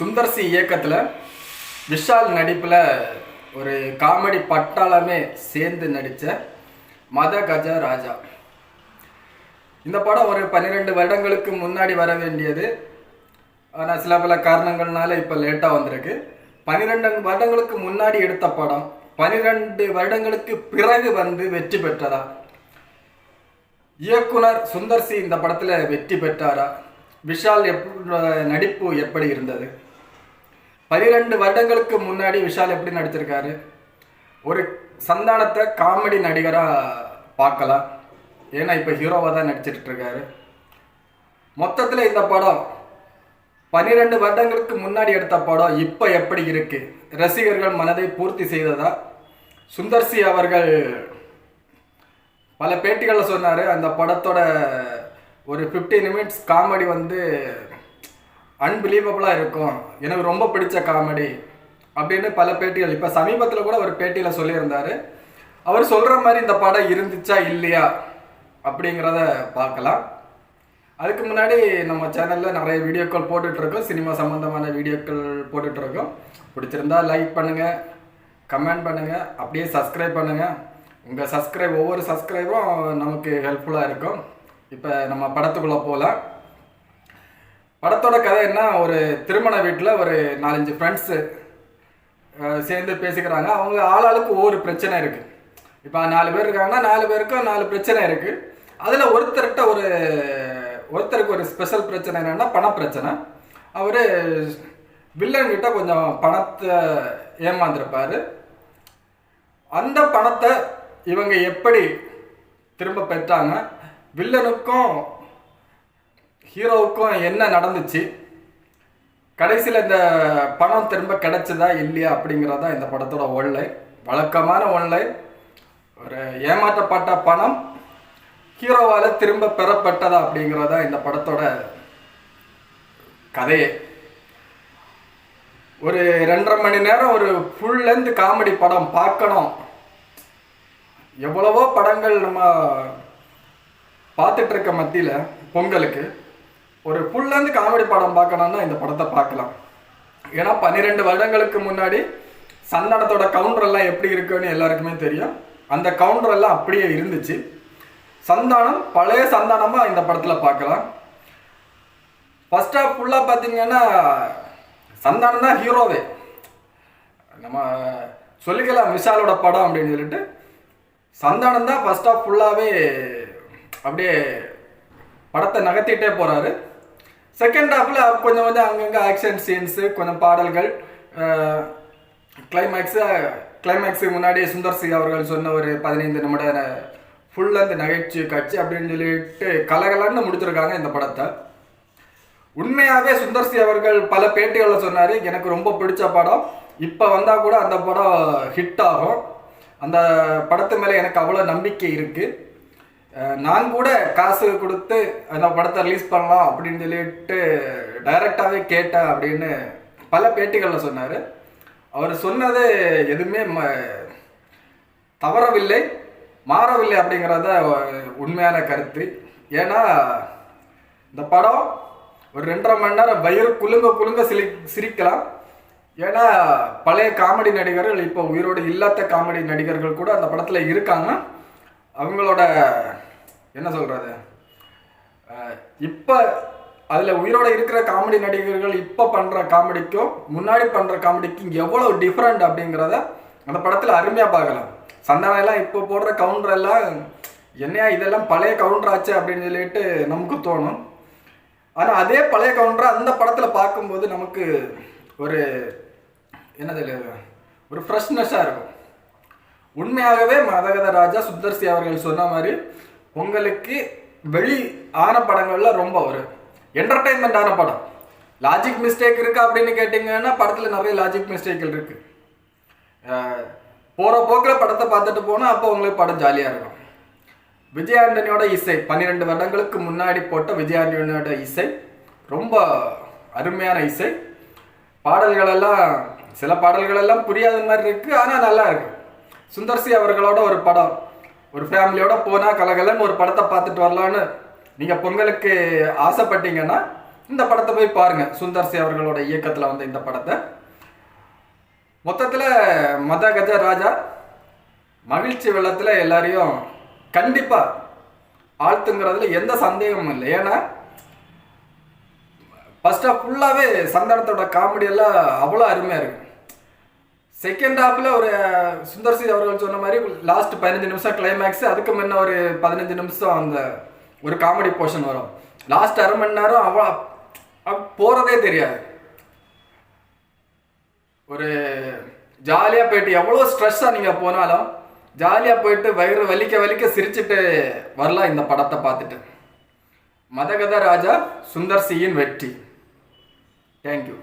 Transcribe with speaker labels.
Speaker 1: சுந்தர்சி இயக்கத்தில் விஷால் நடிப்பில் ஒரு காமெடி பட்டாளமே சேர்ந்து நடித்த மத கஜ ராஜா. இந்த படம் ஒரு பன்னிரெண்டு வருடங்களுக்கு முன்னாடி வர வேண்டியது. ஆனால் சில பல காரணங்கள்னால இப்போ லேட்டாக வந்திருக்கு. பன்னிரெண்டு வருடங்களுக்கு முன்னாடி எடுத்த படம் பன்னிரெண்டு வருடங்களுக்கு பிறகு வந்து வெற்றி பெற்றதா? இயக்குனர் சுந்தர் சி இந்த படத்தில் வெற்றி பெற்றாரா? விஷால் எப் நடிப்பு எப்படி இருந்தது? பனிரெண்டு வருடங்களுக்கு முன்னாடி விஷால் எப்படி நடிச்சிருக்காரு? ஒரு சந்தானத்தை காமெடி நடிகராக பார்க்கலாம். ஏன்னா இப்போ ஹீரோவாக தான் நடிச்சிட்டு இருக்காரு மொத்தத்தில் இந்த படம் பன்னிரெண்டு வருடங்களுக்கு முன்னாடி எடுத்த படம் இப்போ எப்படி இருக்கு? ரசிகர்கள் மனதை பூர்த்தி செய்ததா? சுந்தர்சி அவர்கள் பல பேட்டிகளில் சொன்னார் அந்த படத்தோட ஒரு 15 நிமிட்ஸ் காமெடி வந்து அன்பிலீவபிளாக இருக்கும். எனக்கு ரொம்ப பிடிச்ச காமெடி அப்படின்னு பல பேட்டிகள். இப்போ சமீபத்தில் கூட ஒரு பேட்டியில் சொல்லியிருந்தார். அவர் சொல்கிற மாதிரி இந்த படம் இருந்துச்சா இல்லையா அப்படிங்கிறத பார்க்கலாம். அதுக்கு முன்னாடி நம்ம சேனலில் நிறைய வீடியோக்கள் போட்டுட்ருக்கோம். சினிமா சம்மந்தமான வீடியோக்கள் போட்டுட்ருக்கோம். பிடிச்சிருந்தா லைக் பண்ணுங்கள் கமெண்ட் பண்ணுங்கள் அப்படியே சப்ஸ்கிரைப் பண்ணுங்கள் உங்கள் சப்ஸ்கிரைப் ஒவ்வொரு சப்ஸ்கிரைபும் நமக்கு ஹெல்ப்ஃபுல்லாக இருக்கும். இப்போ நம்ம படத்துக்குள்ளே போகலாம் படத்தோட கதை என்ன? ஒரு திருமண வீட்டில் ஒரு நாலஞ்சு ஃப்ரெண்ட்ஸு சேர்ந்து பேசிக்கிறாங்க. அவங்க ஆளாளுக்கு ஒவ்வொரு பிரச்சனை இருக்குது இப்போ நாலு பேர் இருக்காங்கன்னா நாலு பேருக்கும் நாலு பிரச்சனை இருக்குது அதில் ஒருத்தர்கிட்ட ஒரு ஒருத்தருக்கு ஒரு ஸ்பெஷல் பிரச்சனை என்னென்னா பணப்பிரச்சனை. அவர் வில்லன்கிட்ட கொஞ்சம் பணத்தை ஏமாந்துருப்பார். அந்த பணத்தை இவங்க எப்படி திரும்ப பெற்றாங்க? வில்லனுக்கும் ஹீரோவுக்கும் என்ன நடந்துச்சு? கடைசியில் இந்த பணம் திரும்ப கிடைச்சதா இல்லையா அப்படிங்கிறதா இந்த படத்தோட ஒன்லைன் வழக்கமான ஒன்லைன் ஒரு ஏமாற்றப்பட்ட பணம் ஹீரோவால் திரும்ப பெறப்பட்டதா அப்படிங்கிறதா இந்த படத்தோட கதையே. ஒரு ரெண்டரை மணி நேரம் ஒரு ஃபுல் லென்த் காமெடி படம் பார்க்கணும். எவ்வளவோ படங்கள் நம்ம பார்த்துட்ருக்க மத்தியில் பொங்கலுக்கு. ஒரு ஃபுல் காமெடி படம் பார்க்கணும்னா இந்த படத்தை பார்க்கலாம். ஏன்னா பன்னிரெண்டு வருடங்களுக்கு முன்னாடி சந்தானத்தோட கவுண்டர் எல்லாம் எப்படி இருக்குன்னு எல்லாருக்குமே தெரியும். அந்த கவுண்டர் எல்லாம் அப்படியே இருந்துச்சு. சந்தானம் பழைய சந்தானமாக இந்த படத்தில் பார்க்கலாம். ஃபர்ஸ்ட் ஆஃப் ஃபுல்லாக பார்த்தீங்கன்னா சந்தானம் தான் ஹீரோவே நம்ம சொல்லிக்கலாம் விஷாலோட படம் அப்படின்னு சொல்லிட்டு. சந்தானம் தான் ஃபர்ஸ்ட் ஆஃப் ஃபுல்லாகவே அப்படியே படத்தை நகர்த்திட்டே போகிறாரு செகண்ட் ஹாஃபில் கொஞ்சம் கொஞ்சம் அங்கங்கே ஆக்ஷன் சீன்ஸு கொஞ்சம் பாடல்கள் கிளைமேக்ஸு கிளைமேக்ஸுக்கு முன்னாடி சுந்தர் சி அவர்கள் சொன்ன ஒரு பதினைந்து நிமிட ஃபுல்லாக இந்த நகைச்சுவை காட்சி அப்படின்னு சொல்லிட்டு கலகலன்னு முடிச்சிருக்காங்க இந்த படத்தை. உண்மையாகவே சுந்தர் சி அவர்கள் பல பேட்டிகளில் சொன்னார் எனக்கு ரொம்ப பிடிச்ச படம். இப்போ வந்தால் கூட அந்த படம் ஹிட் ஆகும். அந்த படத்து மேலே எனக்கு அவ்வளோ நம்பிக்கை இருக்குது நான் கூட காசு கொடுத்து அந்த படத்தை ரிலீஸ் பண்ணலாம் அப்படின்னு சொல்லிட்டு டைரக்டாகவே கேட்டேன் அப்படின்னு பல பேட்டிகளில் சொன்னார். அவர் சொன்னது எதுவுமே ம தவறவில்லை மாறவில்லை அப்படிங்கிறத உண்மையான கருத்து. ஏன்னா இந்த படம் ஒரு ரெண்டரை மணி நேரம் வயிறு குலுங்க குலுங்க சிரி சிரிக்கலாம். ஏன்னா பழைய காமெடி நடிகர்கள் இப்போ உயிரோடு இல்லாத காமெடி நடிகர்கள் கூட அந்த படத்தில் இருக்காங்க. அவங்களோட என்ன சொல்கிறது இப்போ அதில் உயிரோட இருக்கிற காமெடி நடிகர்கள் இப்போ பண்ணுற காமெடிக்கும் முன்னாடி பண்ணுற காமெடிக்கும் எவ்வளோ டிஃப்ரெண்ட் அப்படிங்கிறத அந்த படத்தில் அருமையாக பார்க்கலாம். சந்தானம் எல்லாம் இப்போ போடுற கவுண்டர் எல்லாம் என்னையா இதெல்லாம் பழைய கவுண்டர் ஆச்சு அப்படின்னு சொல்லிட்டு நமக்கு தோணும். ஆனால் அதே பழைய கவுண்டரை அந்த படத்தில் பார்க்கும்போது நமக்கு ஒரு என்னது ஒரு ஃப்ரெஷ்னஸாக இருக்கும். உண்மையாகவே மதகத ராஜா சுந்தர்சி அவர்கள் சொன்ன மாதிரி உங்களுக்கு வெளி ஆன படங்கள்ல ரொம்ப ஒரு என்டர்டைன்மெண்ட் ஆன படம். லாஜிக் மிஸ்டேக் இருக்கா அப்படின்னு கேட்டிங்கன்னா படத்தில் நிறைய லாஜிக் மிஸ்டேக்கள் இருக்கு. போகிற போக்கில் படத்தை பார்த்துட்டு போனால் அப்போ உங்களுக்கு படம் ஜாலியாக இருக்கும். விஜய் ஆண்டனியோட இசை பன்னிரெண்டு வருடங்களுக்கு முன்னாடி போட்ட விஜய் ஆண்டனியோட இசை ரொம்ப அருமையான இசை. பாடல்களெல்லாம் சில பாடல்களெல்லாம் புரியாத மாதிரி இருக்குது ஆனால் நல்லா இருக்கு. சுந்தர்சி அவர்களோட ஒரு படம் ஒரு ஃபேமிலியோட போனால் கலகலன்னு ஒரு படத்தை பார்த்துட்டு வரலான்னு நீங்கள் பொங்கலுக்கு ஆசைப்பட்டீங்கன்னா இந்த படத்தை போய் பாருங்க. சுந்தர் சி அவர்களோட இயக்கத்தில் வந்த இந்த படத்தை. மொத்தத்தில் மத கஜ ராஜா மகிழ்ச்சி வெள்ளத்தில் எல்லாரையும் கண்டிப்பாக ஆழ்த்துங்கிறதுல எந்த சந்தேகமும் இல்லை. ஏன்னா ஃபஸ்ட்டாக ஃபுல்லாகவே சந்தானத்தோட காமெடியெல்லாம் அவ்வளோ அருமையாக இருக்குது செகண்ட் ஹாஃபில் ஒரு சுந்தர் சி அவர்கள் சொன்ன மாதிரி லாஸ்ட் பதினஞ்சு நிமிஷம் கிளைமேக்ஸ் அதுக்கு முன்ன ஒரு பதினஞ்சு நிமிஷம் அந்த ஒரு காமெடி போர்ஷன் வரும். லாஸ்ட் அரை மணி நேரம் அவ்வளோ போகிறதே தெரியாது. ஒரு ஜாலியாக போயிட்டு எவ்வளோ ஸ்ட்ரெஸ்ஸாக நீங்கள் போனாலும் ஜாலியாக போயிட்டு வயிறு வலிக்க வலிக்க சிரிச்சுட்டு வரலாம் இந்த படத்தை பார்த்துட்டு. மதகத ராஜா சுந்தர் சியின் வெற்றி. தேங்க்யூ